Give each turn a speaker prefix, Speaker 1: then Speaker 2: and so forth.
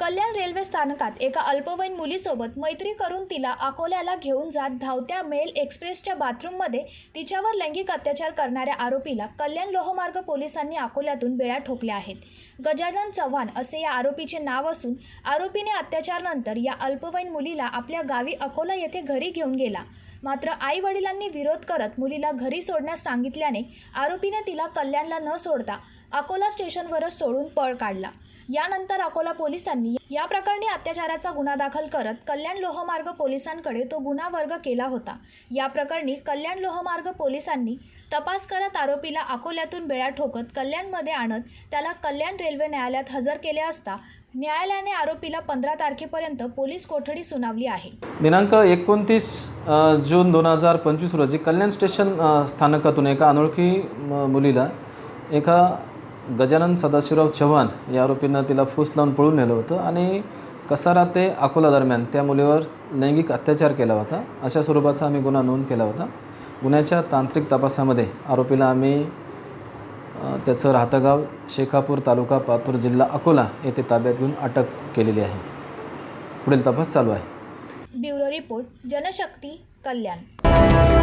Speaker 1: कल्याण railway स्थानकात एका अल्पवयीन मुलीसोबत मैत्री करून तिला अकोल्याला घेऊन जात धावत्या मेल एक्सप्रेसच्या बाथरूममध्ये तिच्यावर लैंगिक अत्याचार करणाऱ्या आरोपीला कल्याण लोहमार्ग पोलिसांनी अकोल्यातून बेळ्या ठोकल्या आहेत. गजानन चव्हाण असे या आरोपीचे नाव असून आरोपीने अत्याचारानंतर या अल्पवयीन मुलीला आपल्या गावी अकोला येथे घरी घेऊन गेला. मात्र आई वडिलांनी विरोध करत मुलीला घरी सोडण्यास सांगितल्याने आरोपीने तिला कल्याणला न सोडता अकोला स्टेशनवरच सोडून पळ काढला. यानंतर अकोला पोलिसांनी या प्रकरणी अत्याचाराचा गुन्हा दाखल करत कल्याण लोहमार्ग पोलिसांकडे तो गुन्हा वर्ग केला होता. या प्रकरणी कल्याण लोहमार्ग पोलिसांनी तपास करत आरोपीला अकोल्यातून बेळ्या ठोकत कल्याणमध्ये आणत त्याला कल्याण रेल्वे न्यायालयात हजर केले असता न्यायालयाने आरोपीला पंधरा तारखेपर्यंत पोलीस कोठडी सुनावली आहे.
Speaker 2: दिनांक एकोणतीस जून दोन हजार पंचवीस रोजी कल्याण स्टेशन स्थानकातून एका अनोळखी मुलीला एका गजानन सदाशिवराव चव्हाण या आरोपीनं तिला फूस लावून पळून नेलं होतं आणि कसारा ते अकोला दरम्यान त्या मुलीवर लैंगिक अत्याचार केला होता. अशा स्वरूपाचा आम्ही गुन्हा नोंद केला होता. गुन्ह्याच्या तांत्रिक तपासामध्ये आरोपीला आम्ही त्याचं राहतं गाव शेखापूर तालुका पातूर जिल्हा अकोला येथे ताब्यात घेऊन अटक केलेली आहे. पुढील तपास चालू आहे.
Speaker 1: Bureau report Janshakti Kalyan.